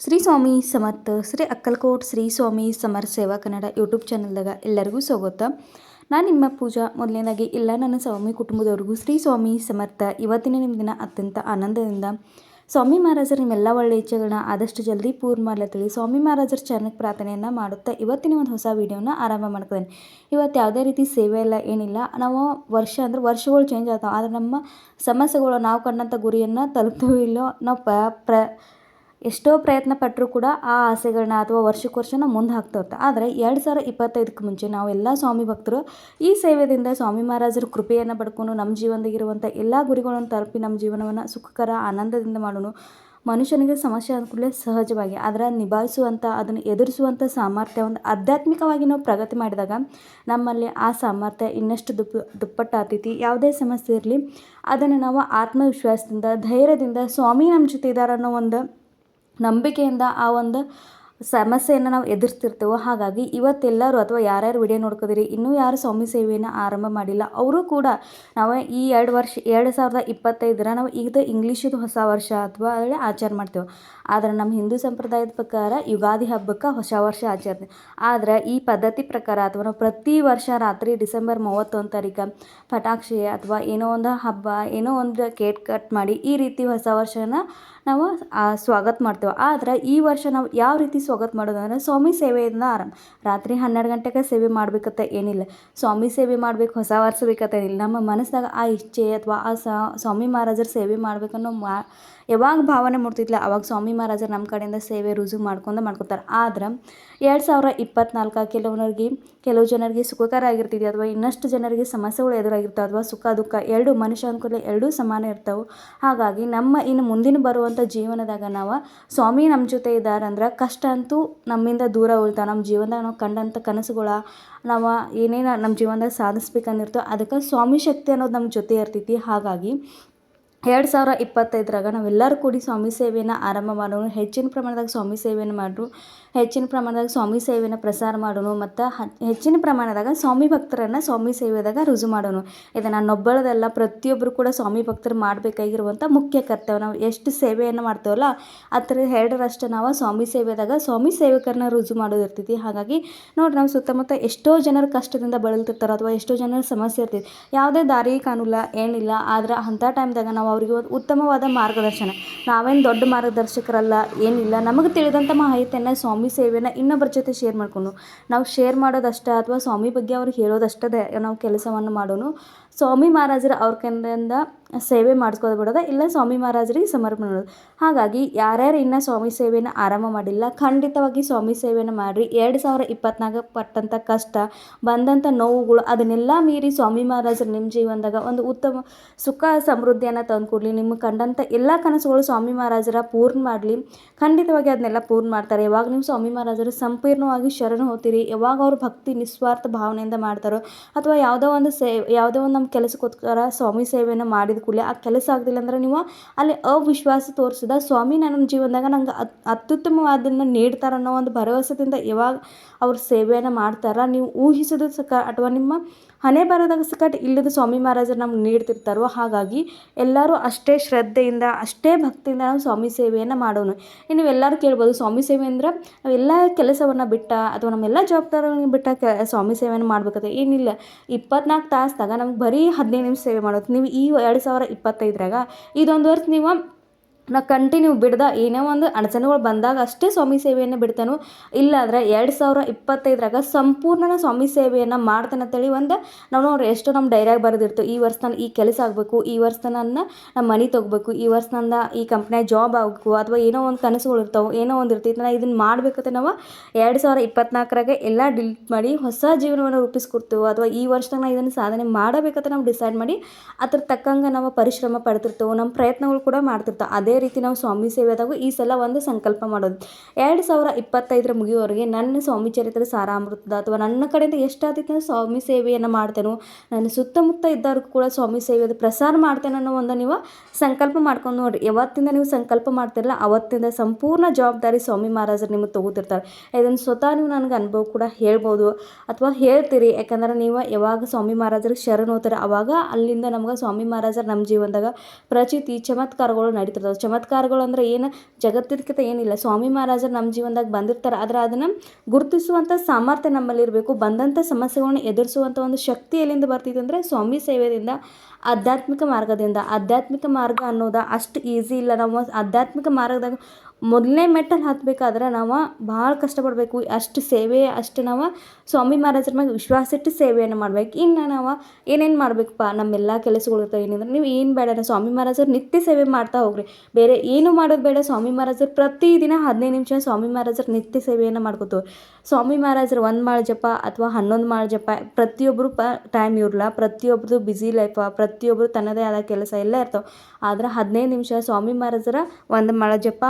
Shri Swami Samarth, Shri Akkalkot Shri Swami summer ಸೇವಾ Kannada YouTube ಚಾನಲ್ದಾಗ ಎಲ್ಲರಿಗೂ ಸ್ವಾಗತ. ನಾನು ನಿಮ್ಮ ಪೂಜಾ. ಮೊದಲನೇದಾಗಿ, ಎಲ್ಲ ನನ್ನ ಸ್ವಾಮಿ ಕುಟುಂಬದವ್ರಿಗೂ ಶ್ರೀ ಸ್ವಾಮಿ ಸಮರ್ಥ. ಇವತ್ತಿನ ನಿಮ್ಮ ದಿನ ಅತ್ಯಂತ ಆನಂದದಿಂದ. ಸ್ವಾಮಿ ಮಹಾರಾಜರು ನಿಮ್ಮೆಲ್ಲ ಒಳ್ಳೆಯ ಇಚ್ಛೆಗಳನ್ನ ಆದಷ್ಟು ಜಲ್ದಿ ಪೂರ್ಣ ಮಾಡ್ಲತ್ತೇಳಿ ಸ್ವಾಮಿ ಮಹಾರಾಜರ ಚರಣಕ್ಕೆ ಪ್ರಾರ್ಥನೆಯನ್ನು ಮಾಡುತ್ತಾ ಇವತ್ತಿನ ಒಂದು ಹೊಸ ವೀಡಿಯೋನ ಆರಂಭ ಮಾಡ್ತೇನೆ ಇವತ್ತು ಯಾವುದೇ ರೀತಿ ಸೇವೆ ಎಲ್ಲ ಏನಿಲ್ಲ. ನಾವು ವರ್ಷ ಅಂದ್ರೆ ವರ್ಷಗಳು ಚೇಂಜ್ ಆಗ್ತಾವೆ. ಆದರೆ ನಮ್ಮ ಸಮಸ್ಯೆಗಳು ನಾವು ಕಂಡಂಥ ಗುರಿಯನ್ನು ತಲುಪ್ತೋ ಇಲ್ಲೋ ನಾವು ಪ್ರ ಎಷ್ಟೋ ಪ್ರಯತ್ನ ಪಟ್ಟರೂ ಕೂಡ ಆ ಆಸೆಗಳನ್ನ ಅಥವಾ ವರ್ಷಕ್ಕೆ ವರ್ಷನ ಮುಂದೆ ಹಾಕ್ತಾ ಹೋಗ್ತಾ ಆದರೆ ಎರಡು ಸಾವಿರ ಇಪ್ಪತ್ತೈದಕ್ಕೆ ಮುಂಚೆ ನಾವೆಲ್ಲ ಸ್ವಾಮಿ ಭಕ್ತರು ಈ ಸೇವೆಯಿಂದ ಸ್ವಾಮಿ ಮಹಾರಾಜರ ಕೃಪೆಯನ್ನು ಪಡ್ಕೊಂಡು ನಮ್ಮ ಜೀವನದಾಗಿರುವಂಥ ಎಲ್ಲ ಗುರಿಗಳನ್ನು ತಲುಪಿ ನಮ್ಮ ಜೀವನವನ್ನು ಸುಖಕರ, ಆನಂದದಿಂದ ಮಾಡೋಣ ಮನುಷ್ಯನಿಗೆ ಸಮಸ್ಯೆ ಅಂದ್ಕೂಡಲೇ ಸಹಜವಾಗಿ. ಅದರ ನಿಭಾಯಿಸುವಂಥ ಅದನ್ನು ಎದುರಿಸುವಂಥ ಸಾಮರ್ಥ್ಯ ಒಂದು ಆಧ್ಯಾತ್ಮಿಕವಾಗಿ ನಾವು ಪ್ರಗತಿ ಮಾಡಿದಾಗ ನಮ್ಮಲ್ಲಿ ಆ ಸಾಮರ್ಥ್ಯ ಇನ್ನಷ್ಟು ದುಪ್ಪ ದುಪ್ಪಟ್ಟಾತೈತಿ ಯಾವುದೇ ಸಮಸ್ಯೆ ಇರಲಿ, ಅದನ್ನು ನಾವು ಆತ್ಮವಿಶ್ವಾಸದಿಂದ, ಧೈರ್ಯದಿಂದ ಸ್ವಾಮಿ ನಮ್ಮ ಜೊತೆ ಇದ್ದಾರೆ ಅನ್ನೋ ಒಂದು ನಂಬಿಕೆಯಿಂದ ಆ ಒಂದು ಸಮಸ್ಯೆಯನ್ನು ನಾವು ಎದುರಿಸ್ತಿರ್ತೇವೋ, ಹಾಗಾಗಿ ಇವತ್ತೆಲ್ಲರೂ ಅಥವಾ ಯಾರ್ಯಾರು ವಿಡಿಯೋ ನೋಡ್ಕೋದಿರಿ ಇನ್ನೂ ಯಾರು ಸ್ವಾಮಿ ಸೇವೆಯನ್ನು ಆರಂಭ ಮಾಡಿಲ್ಲ, ಅವರು ಕೂಡ ನಾವು ಈ ಎರಡು ವರ್ಷ, ಎರಡು ಸಾವಿರದ ಇಪ್ಪತ್ತೈದರ ನಾವು ಈಗ ಇಂಗ್ಲೀಷದು ಹೊಸ ವರ್ಷ ಅಥವಾ ಅದೇ ಆಚರಣೆ ಮಾಡ್ತೇವೆ. ಆದರೆ ನಮ್ಮ ಹಿಂದೂ ಸಂಪ್ರದಾಯದ ಪ್ರಕಾರ ಯುಗಾದಿ ಹಬ್ಬಕ್ಕೆ ಹೊಸ ವರ್ಷ ಆಚರಣೆ. ಆದರೆ ಈ ಪದ್ಧತಿ ಪ್ರಕಾರ ಅಥವಾ ನಾವು ಪ್ರತಿ ವರ್ಷ ರಾತ್ರಿ ಡಿಸೆಂಬರ್ ಮೂವತ್ತೊಂದು ತಾರೀಕು ಪಟಾಕ್ಷಿ ಅಥವಾ ಏನೋ ಒಂದು ಹಬ್ಬ, ಏನೋ ಒಂದು ಕೇಕ್ ಕಟ್ ಮಾಡಿ ಈ ರೀತಿ ಹೊಸ ವರ್ಷನ ನಾವು ಸ್ವಾಗತ ಮಾಡ್ತೇವೆ. ಆದ್ರೆ ಈ ವರ್ಷ ನಾವು ಯಾವ ರೀತಿ ಸ್ವಾಗತ ಮಾಡೋದಂದ್ರೆ ಸ್ವಾಮಿ ಸೇವೆಯಿಂದ ಆರಂಭ. ರಾತ್ರಿ ಹನ್ನೆರಡು ಗಂಟೆಗೆ ಸೇವೆ ಮಾಡ್ಬೇಕಂತ ಏನಿಲ್ಲ. ಸ್ವಾಮಿ ಸೇವೆ ಮಾಡ್ಬೇಕು, ಹೊಸ ವರ್ಷ ಬೇಕಂತ ಏನಿಲ್ಲ. ನಮ್ಮ ಮನಸ್ಸಾಗ ಆ ಇಚ್ಛೆ ಅಥವಾ ಆ ಸ್ವಾಮಿ ಮಹಾರಾಜರ ಸೇವೆ ಮಾಡ್ಬೇಕನ್ನೋ ಮಾ ಯಾವಾಗ ಭಾವನೆ ಮೂಡ್ತಿದ್ಲ ಅವಾಗ ಸ್ವಾಮಿ ಮಹಾರಾಜರು ನಮ್ಮ ಕಡೆಯಿಂದ ಸೇವೆ ರುಜು ಮಾಡ್ಕೊಂಡು ಮಾಡ್ಕೊತಾರೆ. ಆದ್ರೆ ಎರಡು ಸಾವಿರ ಇಪ್ಪತ್ನಾಲ್ಕು ಕೆಲವರಿಗೆ ಕೆಲವು ಜನರಿಗೆ ಸುಖಕರ ಆಗಿರ್ತಿದೆ ಅಥವಾ ಇನ್ನಷ್ಟು ಜನರಿಗೆ ಸಮಸ್ಯೆಗಳು ಎದುರಾಗಿರ್ತವೆ ಅಥವಾ ಸುಖ, ದುಃಖ, ಎರಡು ಮನುಷ್ಯ ಅನುಕೂಲ ಎರಡೂ ಸಮಾನ ಇರ್ತವೆ. ಹಾಗಾಗಿ ನಮ್ಮ ಇನ್ನು ಮುಂದಿನ ಬರುವಂಥ ಜೀವನದಾಗ ನಾವು ಸ್ವಾಮಿ ನಮ್ಮ ಜೊತೆ ಇದ್ದಾರಂದ್ರೆ ಕಷ್ಟ ಅಂತೂ ನಮ್ಮಿಂದ ದೂರ ಉಳ್ತಾವೆ. ನಮ್ಮ ಜೀವನದಾಗ ನಾವು ಕಂಡಂಥ ಕನಸುಗಳ ನಾವು ಏನೇನು ನಮ್ಮ ಜೀವನದಾಗ ಸಾಧಿಸ್ಬೇಕಂದಿರ್ತೋ ಅದಕ್ಕೆ ಸ್ವಾಮಿ ಶಕ್ತಿ ಅನ್ನೋದು ನಮ್ಮ ಜೊತೆ ಇರ್ತೈತಿ. ಹಾಗಾಗಿ ಎರಡು ಸಾವಿರ ಇಪ್ಪತ್ತೈದರಾಗ ನಾವೆಲ್ಲರೂ ಕೂಡಿ ಸ್ವಾಮಿ ಸೇವೆಯನ್ನು ಆರಂಭ ಮಾಡೋಣ. ಹೆಚ್ಚಿನ ಪ್ರಮಾಣದಾಗ ಸ್ವಾಮಿ ಸೇವೆಯನ್ನು ಮಾಡ್ರು. ಹೆಚ್ಚಿನ ಪ್ರಮಾಣದಾಗ ಸ್ವಾಮಿ ಸೇವೆಯನ್ನು ಪ್ರಸಾರ ಮಾಡೋಣ ಮತ್ತು ಹೆಚ್ಚಿನ ಪ್ರಮಾಣದಾಗ ಸ್ವಾಮಿ ಭಕ್ತರನ್ನು ಸ್ವಾಮಿ ಸೇವೆದಾಗ ರುಜು ಮಾಡೋಣ ಇದು ನನ್ನೊಬ್ಬಳದಲ್ಲ ಪ್ರತಿಯೊಬ್ಬರು ಕೂಡ ಸ್ವಾಮಿ ಭಕ್ತರು ಮಾಡಬೇಕಾಗಿರುವಂಥ ಮುಖ್ಯ ಕರ್ತವ್ಯ. ನಾವು ಎಷ್ಟು ಸೇವೆಯನ್ನು ಮಾಡ್ತೇವಲ್ಲ ಥರ ಎರಡರಷ್ಟು ನಾವು ಸ್ವಾಮಿ ಸೇವೆದಾಗ ಸ್ವಾಮಿ ಸೇವಕರನ್ನ ರುಜು ಮಾಡೋದು ಇರ್ತೈತಿ. ಹಾಗಾಗಿ ನೋಡಿರಿ ನಾವು ಸುತ್ತಮುತ್ತ ಎಷ್ಟೋ ಜನರು ಕಷ್ಟದಿಂದ ಬಳಲ್ತಿರ್ತಾರೆ ಅಥವಾ ಎಷ್ಟೋ ಜನರ ಸಮಸ್ಯೆ ಇರ್ತೈತಿ. ಯಾವುದೇ ದಾರಿ ಕಾಣುಲ್ಲ, ಏನಿಲ್ಲ, ಆದ್ರೆ ಅಂಥ ಟೈಮ್ದಾಗ ನಾವು ಅವರಿಗೆ ಉತ್ತಮವಾದ ಮಾರ್ಗದರ್ಶನ. ನಾವೇನು ದೊಡ್ಡ ಮಾರ್ಗದರ್ಶಕರಲ್ಲ, ಏನಿಲ್ಲ. ನಮಗೆ ತಿಳಿದಂಥ ಮಾಹಿತಿಯನ್ನು ಸ್ವಾಮಿ ಸೇವೆನ ಇನ್ನೊಬ್ಬರ ಜೊತೆ ಶೇರ್ ಮಾಡ್ಕೊಂಡು. ನಾವು ಶೇರ್ ಮಾಡೋದಷ್ಟೇ ಅಥವಾ ಸ್ವಾಮಿ ಬಗ್ಗೆ ಅವ್ರಿಗೆ ಹೇಳೋದಷ್ಟೇ ನಾವು ಕೆಲಸವನ್ನು ಮಾಡೋನು. ಸ್ವಾಮಿ ಮಹಾರಾಜರ ಅವ್ರ ಕಡೆಯಿಂದ ಸೇವೆ ಮಾಡಿಸ್ಕೋದು ಬಿಡೋದ? ಇಲ್ಲ ಸ್ವಾಮಿ ಮಹಾರಾಜರಿಗೆ ಸಮರ್ಪಣೆ ಮಾಡೋದು? ಹಾಗಾಗಿ ಯಾರ್ಯಾರು ಇನ್ನೂ ಸ್ವಾಮಿ ಸೇವೆಯನ್ನು ಆರಂಭ ಮಾಡಿಲ್ಲ, ಖಂಡಿತವಾಗಿ ಸ್ವಾಮಿ ಸೇವೆಯನ್ನು ಮಾಡಿರಿ. ಎರಡು ಸಾವಿರ ಇಪ್ಪತ್ನಾಲ್ಕು ಪಟ್ಟಂಥ ಕಷ್ಟ ಬಂದಂಥ ನೋವುಗಳು, ಅದನ್ನೆಲ್ಲ ಮೀರಿ ಸ್ವಾಮಿ ಮಹಾರಾಜರು ನಿಮ್ಮ ಜೀವನದಾಗ ಒಂದು ಉತ್ತಮ ಸುಖ ಸಮೃದ್ಧಿಯನ್ನು ತಂದುಕೊಡ್ಲಿ ನಿಮ್ಮ ಕಂಡಂಥ ಎಲ್ಲ ಕನಸುಗಳು ಸ್ವಾಮಿ ಮಹಾರಾಜರ ಪೂರ್ಣ ಮಾಡಲಿ. ಖಂಡಿತವಾಗಿ ಅದನ್ನೆಲ್ಲ ಪೂರ್ಣ ಮಾಡ್ತಾರೆ. ಯಾವಾಗ ನೀವು ಸ್ವಾಮಿ ಮಹಾರಾಜರು ಸಂಪೂರ್ಣವಾಗಿ ಶರಣ ಹೋಗ್ತೀರಿ, ಯಾವಾಗ ಅವ್ರ ಭಕ್ತಿ ನಿಸ್ವಾರ್ಥ ಭಾವನೆಯಿಂದ ಮಾಡ್ತಾರೋ, ಅಥವಾ ಯಾವುದೋ ಒಂದು ಸೇ, ಯಾವುದೋ ಒಂದು ನಮ್ಮ ಕೆಲಸಕ್ಕೋಸ್ಕರ ಸ್ವಾಮಿ ಸೇವೆಯನ್ನು ಮಾಡಿದ ಕೂಡಲೇ ಆ ಕೆಲಸ ಆಗಲಿಲ್ಲ ಅಂದ್ರೆ ನೀವು ಅಲ್ಲಿ ಅವಿಶ್ವಾಸ ತೋರಿಸಿದ. ಸ್ವಾಮಿ ನನ್ನ ಜೀವನದಾಗ ನಂಗೆ ಅತ್ಯುತ್ತಮವಾದನ್ನು ನೀಡ್ತಾರೆ ಅನ್ನೋ ಒಂದು ಭರವಸೆದಿಂದ ಯಾವಾಗ ಅವ್ರ ಸೇವೆಯನ್ನು ಮಾಡ್ತಾರೆ. ನೀವು ಊಹಿಸೋದು ಸಕ, ಅಥವಾ ನಿಮ್ಮ ಹಣೆ ಬರೋದಾಗ ಸಕಟ್ ಇಲ್ಲದ ಸ್ವಾಮಿ ಮಹಾರಾಜರು ನಮ್ಗೆ ನೀಡ್ತಿರ್ತಾರೋ, ಹಾಗಾಗಿ ಎಲ್ಲರೂ ಅಷ್ಟೇ ಶ್ರದ್ಧೆಯಿಂದ, ಅಷ್ಟೇ ಭಕ್ತಿಯಿಂದ ನಾವು ಸ್ವಾಮಿ ಸೇವೆಯನ್ನು ಮಾಡೋಣ. ಇನ್ನು ನೀವೆಲ್ಲರೂ ಕೇಳ್ಬೋದು, ಸ್ವಾಮಿ ಸೇವೆ ಅಂದ್ರೆ ನಾವೆಲ್ಲ ಕೆಲಸವನ್ನು ಬಿಟ್ಟ ಅಥವಾ ನಮ್ಮೆಲ್ಲ ಜವಾಬ್ದಾರಿಗಳನ್ನ ಬಿಟ್ಟ ಸ್ವಾಮಿ ಸೇವೆಯನ್ನು ಮಾಡ್ಬೇಕಾದ್ರೆ ಏನಿಲ್ಲ. ಇಪ್ಪತ್ನಾಲ್ಕು ತಾಸ್ದಾಗ ನಮ್ಗೆ ಬರೀ ಹದಿನೈದು ನಿಮಿಷ ಸೇವೆ ಮಾಡೋದು. ನೀವು ಈ ಎರಡು ಸಾವಿರ ಇಪ್ಪತ್ತೈದರಾಗ ಇದೊಂದು ವರ್ಷ ನೀವು ನಾ ಕಂಟಿನ್ಯೂ ಬಿಡ್ದ, ಏನೇ ಒಂದು ಅಡಚಣೆಗಳು ಬಂದಾಗ ಅಷ್ಟೇ ಸ್ವಾಮಿ ಸೇವೆಯನ್ನು ಬಿಡ್ತಾನೋ. ಇಲ್ಲಾಂದ್ರೆ ಎರಡು ಸಾವಿರ ಇಪ್ಪತ್ತೈದರಾಗ ಸಂಪೂರ್ಣ ಸ್ವಾಮಿ ಸೇವೆಯನ್ನು ಮಾಡ್ತಾನೆ ಅಂತೇಳಿ ಒಂದು ನಾವು ಎಷ್ಟೋ ನಮ್ಮ ಡೈರಿಯಾಗಿ ಬರೆದಿರ್ತೀವಿ ಈ ವರ್ಷ ನಾನು ಈ ಕೆಲಸ ಆಗಬೇಕು, ಈ ವರ್ಷ ನನ್ನ ನಮ್ಮ ಮನೆ ತೊಗೋಬೇಕು, ಈ ವರ್ಷ ನನ್ನ ಈ ಕಂಪ್ನಿಯಾಗ ಜಾಬ್ ಆಗಬೇಕು, ಅಥವಾ ಏನೋ ಒಂದು ಕನಸುಗಳು ಇರ್ತಾವೆ, ಏನೋ ಒಂದು ಇರ್ತೈತೆ ನಾ ಇದನ್ನು ಮಾಡಬೇಕಂತ ನಾವು ಎರಡು ಸಾವಿರ ಇಪ್ಪತ್ನಾಲ್ಕರಾಗೆ ಎಲ್ಲ ಡಿಲೀಟ್ ಮಾಡಿ ಹೊಸ ಜೀವನವನ್ನು ರೂಪಿಸ್ಕೊಡ್ತೇವೆ, ಅಥವಾ ಈ ವರ್ಷದಾಗ ನಾವು ಇದನ್ನು ಸಾಧನೆ ಮಾಡಬೇಕಂತ ನಾವು ಡಿಸೈಡ್ ಮಾಡಿ, ಅದ್ರ ತಕ್ಕಂಗೆ ನಾವು ಪರಿಶ್ರಮ ಪಡ್ತಿರ್ತೇವೆ ನಮ್ಮ ಪ್ರಯತ್ನಗಳು ಕೂಡ ಮಾಡ್ತಿರ್ತೇವೆ. ಅದೇ ಅದೇ ರೀತಿ ನಾವು ಸ್ವಾಮಿ ಸೇವೆದಾಗ ಈ ಸಲ ಒಂದು ಸಂಕಲ್ಪ ಮಾಡೋದು. ಎರಡು ಸಾವಿರ ಇಪ್ಪತ್ತೈದರ ಮುಗಿಯುವವರೆಗೆ ನನ್ನ ಸ್ವಾಮಿ ಚರಿತ್ರೆ ಸಾರಾಮೃತದ ಅಥವಾ ನನ್ನ ಕಡೆಯಿಂದ ಎಷ್ಟಾದೈತೆ ಸ್ವಾಮಿ ಸೇವೆಯನ್ನು ಮಾಡ್ತೇನೋ, ನನ್ನ ಸುತ್ತಮುತ್ತ ಇದ್ದವ್ರಿಗೂ ಕೂಡ ಸ್ವಾಮಿ ಸೇವೆದು ಪ್ರಸಾರ ಮಾಡ್ತೇನೆ ಅನ್ನೋ ಒಂದು ನೀವು ಸಂಕಲ್ಪ ಮಾಡ್ಕೊಂಡು ನೋಡಿರಿ. ಯಾವತ್ತಿಂದ ನೀವು ಸಂಕಲ್ಪ ಮಾಡ್ತಿರಲ್ಲ, ಅವತ್ತಿಂದ ಸಂಪೂರ್ಣ ಜವಾಬ್ದಾರಿ ಸ್ವಾಮಿ ಮಹಾರಾಜರು ನಿಮಗೆ ತಗೋತಿರ್ತಾರೆ. ಇದನ್ನು ಸ್ವತಃ ನೀವು ನನಗೆ ಅನುಭವ ಕೂಡ ಹೇಳ್ಬೋದು ಅಥವಾ ಹೇಳ್ತೀರಿ. ಯಾಕಂದ್ರೆ ನೀವು ಯಾವಾಗ ಸ್ವಾಮಿ ಮಹಾರಾಜರಿಗೆ ಶರಣ ಹೋಗ್ತಾರೆ, ಅವಾಗ ಅಲ್ಲಿಂದ ನಮ್ಗೆ ಸ್ವಾಮಿ ಮಹಾರಾಜರು ನಮ್ಮ ಜೀವನದಾಗ ಪ್ರಚಿತಿ ಚಮತ್ಕಾರಗಳು ನಡೀತಿರ್ತವೆ. ಚಮತ್ಕಾರಗಳು ಅಂದ್ರೆ ಏನು? ಜಗತ್ತಿದ್ಕಿಂತ ಏನಿಲ್ಲ. ಸ್ವಾಮಿ ಮಹಾರಾಜರು ನಮ್ಮ ಜೀವನದಾಗ ಬಂದಿರ್ತಾರೆ. ಆದ್ರೆ ಅದನ್ನು ಗುರುತಿಸುವಂಥ ಸಾಮರ್ಥ್ಯ ನಮ್ಮಲ್ಲಿರಬೇಕು ಬಂದಂಥ ಸಮಸ್ಯೆಗಳನ್ನು ಎದುರಿಸುವಂಥ ಒಂದು ಶಕ್ತಿ ಎಲ್ಲಿಂದ ಬರ್ತಿದೆ ಅಂದರೆ ಸ್ವಾಮಿ ಸೇವೆಯಿಂದ, ಆಧ್ಯಾತ್ಮಿಕ ಮಾರ್ಗದಿಂದ. ಆಧ್ಯಾತ್ಮಿಕ ಮಾರ್ಗ ಅನ್ನೋದು ಅಷ್ಟು ಈಸಿ ಇಲ್ಲ. ನಾವು ಆಧ್ಯಾತ್ಮಿಕ ಮಾರ್ಗದಾಗ ಮೊದಲನೇ ಮೆಟ್ಟಲ್ಲಿ ಹತ್ತಬೇಕಾದ್ರೆ ನಾವು ಭಾಳ ಕಷ್ಟಪಡಬೇಕು. ಅಷ್ಟು ಸೇವೆ, ಅಷ್ಟು ನಾವು ಸ್ವಾಮಿ ಮಹಾರಾಜರ ಮ್ಯಾಗ ವಿಶ್ವಾಸ ಇಟ್ಟು ಸೇವೆಯನ್ನು ಮಾಡ್ಬೇಕು. ಇನ್ನು ನಾವು ಏನೇನು ಮಾಡಬೇಕಪ್ಪ? ನಮ್ಮೆಲ್ಲ ಕೆಲಸಗಳು ಇರ್ತವೆ. ಏನಿದ್ರೆ ನೀವು ಏನು ಬೇಡ ಸ್ವಾಮಿ ಮಹಾರಾಜರು ನಿತ್ಯ ಸೇವೆ ಮಾಡ್ತಾ ಹೋಗ್ರಿ. ಬೇರೆ ಏನು ಮಾಡೋದು ಬೇಡ. ಸ್ವಾಮಿ ಮಹಾರಾಜರು ಪ್ರತಿದಿನ ಹದಿನೈದು ನಿಮಿಷ ಸ್ವಾಮಿ ಮಹಾರಾಜರು ನಿತ್ಯ ಸೇವೆಯನ್ನು ಮಾಡ್ಕೋತೀವಿ ಸ್ವಾಮಿ ಮಹಾರಾಜರು ಒಂದು ಮಾಳ ಜಪ ಅಥವಾ ಹನ್ನೊಂದು ಮಾಳ ಜಪ ಪ್ರತಿಯೊಬ್ಬರು ಪ ಟೈಮ್ ಇರಲ್ಲ ಪ್ರತಿಯೊಬ್ಬರದು ಬ್ಯುಸಿ ಲೈಫ ಪ್ರತಿಯೊಬ್ಬರು ತನ್ನದೇ ಆದ ಕೆಲಸ ಎಲ್ಲ ಇರ್ತಾವೆ. ಆದ್ರೆ ಹದಿನೈದು ನಿಮಿಷ ಸ್ವಾಮಿ ಮಹಾರಾಜರ ಒಂದು ಮಾಳ ಜಪ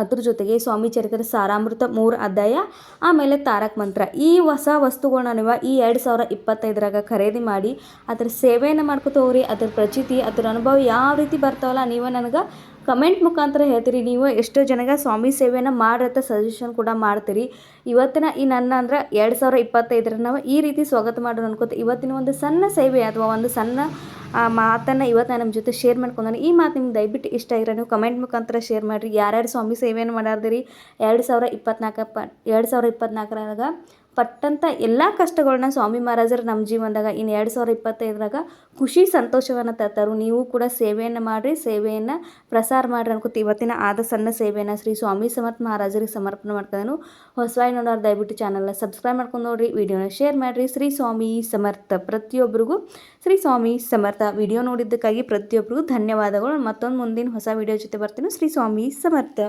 ಅದ್ರ ಜೊತೆಗೆ ಸ್ವಾಮಿ ಚರಿತ್ರೆ ಸಾರಾಮೃತ ಮೂರು ಅಧ್ಯಾಯ, ಆಮೇಲೆ ತಾರಕ್ ಮಂತ್ರ. ಈ ಹೊಸ ವಸ್ತುಗಳನ್ನ ನೀವು ಈ ಎರಡು ಸಾವಿರ ಇಪ್ಪತ್ತೈದರಾಗ ಖರೀದಿ ಮಾಡಿ, ಅದ್ರ ಸೇವೆಯನ್ನು ಮಾಡ್ಕೊತ ಹೋಗ್ರಿ, ಅದ್ರ ಪ್ರಚಿತಿ, ಅದ್ರ ಅನುಭವ ಯಾವ ರೀತಿ ಬರ್ತಾವಲ್ಲ, ನೀವು ನನಗೆ ಕಮೆಂಟ್ ಮುಖಾಂತರ ಹೇಳ್ತೀರಿ. ನೀವು ಎಷ್ಟೋ ಜನಗೆ ಸ್ವಾಮಿ ಸೇವೆಯನ್ನು ಮಾಡ್ರತ್ತ ಸಜೆಷನ್ ಕೂಡ ಮಾಡ್ತೀರಿ. ಇವತ್ತಿನ ಈ ನನ್ನ ಅಂದ್ರೆ ಎರಡು ಸಾವಿರ ಇಪ್ಪತ್ತೈದರ ನಾವು ಈ ರೀತಿ ಸ್ವಾಗತ ಮಾಡೋಣ ಅನ್ಕೋತ, ಇವತ್ತಿನ ಒಂದು ಸಣ್ಣ ಸೇವೆ ಅಥವಾ ಒಂದು ಸಣ್ಣ ಆ ಮಾತನ್ನು ಇವತ್ತು ನಾನು ನಮ್ಮ ಜೊತೆ ಶೇರ್ ಮಾಡ್ಕೊಂಡಾನೆ ಈ ಮಾತು ನಿಮ್ಗೆ ದಯವಿಟ್ಟು ಇಷ್ಟ ಆಗಿರೋ ನೀವು ಕಮೆಂಟ್ ಮುಖಾಂತರ ಶೇರ್ ಮಾಡಿರಿ. ಯಾರ್ಯಾರು ಸ್ವಾಮಿ ಸೇವೆಯನ್ನು ಮಾಡಾರ್ದಿರಿ? ಎರಡು ಸಾವಿರ ಇಪ್ಪತ್ನಾಲ್ಕು ಪ, ಎರಡು ಸಾವಿರ ಇಪ್ಪತ್ನಾಲ್ಕರಾಗ ಪಟ್ಟಂಥ ಎಲ್ಲ ಕಷ್ಟಗಳನ್ನ ಸ್ವಾಮಿ ಮಹಾರಾಜರು ನಮ್ಮ ಜೀವನದಾಗ ಇನ್ನು ಎರಡು ಸಾವಿರ ಇಪ್ಪತ್ತೈದರಾಗ ಖುಷಿ ಸಂತೋಷವನ್ನು ತರ್ತಾರು. ನೀವು ಕೂಡ ಸೇವೆಯನ್ನು ಮಾಡಿರಿ, ಸೇವೆಯನ್ನು ಪ್ರಸಾರ ಮಾಡಿರಿ ಅನ್ಕೋತ ಇವತ್ತಿನ ಆದ ಸಣ್ಣ ಸೇವೆಯನ್ನು ಶ್ರೀ ಸ್ವಾಮಿ ಸಮರ್ಥ ಮಹಾರಾಜರಿಗೆ ಸಮರ್ಪಣೆ ಮಾಡ್ತಾನು ಹೊಸವಾಗಿ ನೋಡೋರು ದಯವಿಟ್ಟು ಚಾನಲ್ನ ಸಬ್ಸ್ಕ್ರೈಬ್ ಮಾಡ್ಕೊಂಡು ನೋಡಿರಿ, ವಿಡಿಯೋನ ಶೇರ್ ಮಾಡಿರಿ. ಶ್ರೀ ಸ್ವಾಮಿ ಸಮರ್ಥ ಪ್ರತಿಯೊಬ್ಬರಿಗೂ ಶ್ರೀ ಸ್ವಾಮಿ ಸಮರ್ಥ ವಿಡಿಯೋ ನೋಡಿದ್ದಕ್ಕಾಗಿ ಪ್ರತಿಯೊಬ್ಬರಿಗೂ ಧನ್ಯವಾದಗಳು. ಮತ್ತೊಂದು ಮುಂದಿನ ಹೊಸ ವಿಡಿಯೋ ಜೊತೆ ಬರ್ತೀನಿ. ಶ್ರೀ ಸ್ವಾಮಿ ಸಮರ್ಥ.